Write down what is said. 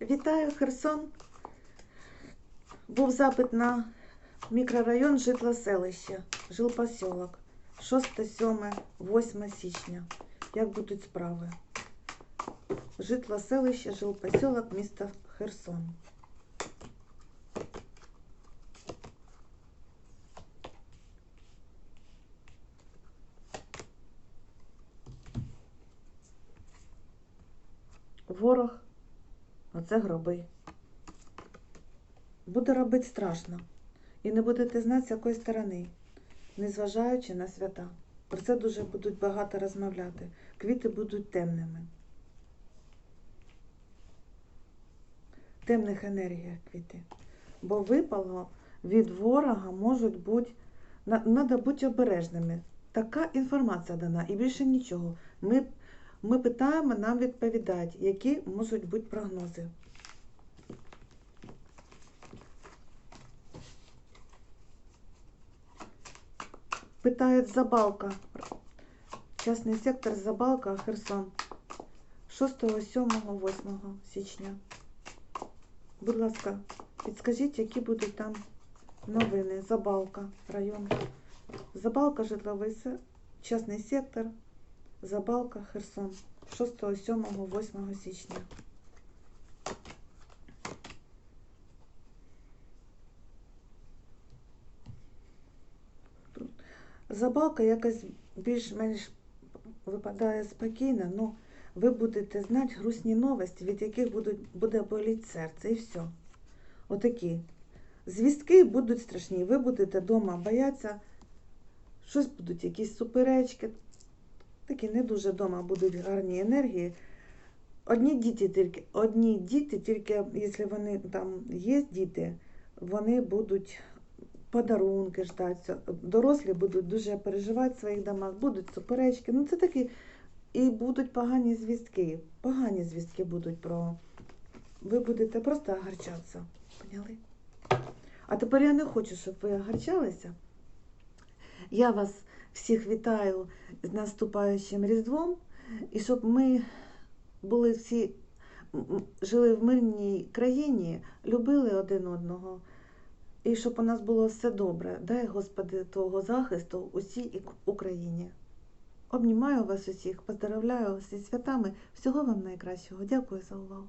Вітаю, Херсон. Був запит на мікрорайон житлоселище, жилпосілок. 6, 7, 8 січня. Як будуть справи? Житлоселище, жилпосілок, місто Херсон. Ворог, оце гроби. Буде робити страшно. І не будете знати, з якої сторони, незважаючи на свята. Про це дуже будуть багато розмовляти. Квіти будуть темними. Темних енергіях квіти. Бо випало від ворога можуть бути. Треба бути обережними. Така інформація дана і більше нічого. Ми, ми питаємо, нам відповідають, які можуть бути прогнози. Питають Забалка. Частний сектор Забалка, Херсон. 6, 7, 8 січня. Будь ласка, підскажіть, які будуть там новини. Забалка, район. Забалка, житловий частний сектор. Забалка, Херсон. 6, 7, 8 січня. Забалка якось більш-менш випадає спокійно, ну ви будете знати грустні новості, від яких будуть, буде боліти серце, і все. Отакі. Звістки будуть страшні. Ви будете вдома боятися, щось будуть, якісь суперечки. Такі не дуже вдома будуть гарні енергії. Одні діти тільки, одні діти, тільки якщо вони там є діти, вони будуть подарунки ждать. Дорослі будуть дуже переживати в своїх домах, будуть суперечки. Ну, це такі. І будуть погані звістки. Погані звістки будуть про. Ви будете просто огарчатися. Поняли? А тепер я не хочу, щоб ви огарчалися. Я вас всіх вітаю з наступаючим Різдвом, і щоб ми були всі, жили в мирній країні, любили один одного. І щоб у нас було все добре. Дай, Господи, Твого захисту усій Україні. Обнімаю вас усіх, поздравляю зі святами. Всього вам найкращого. Дякую за увагу.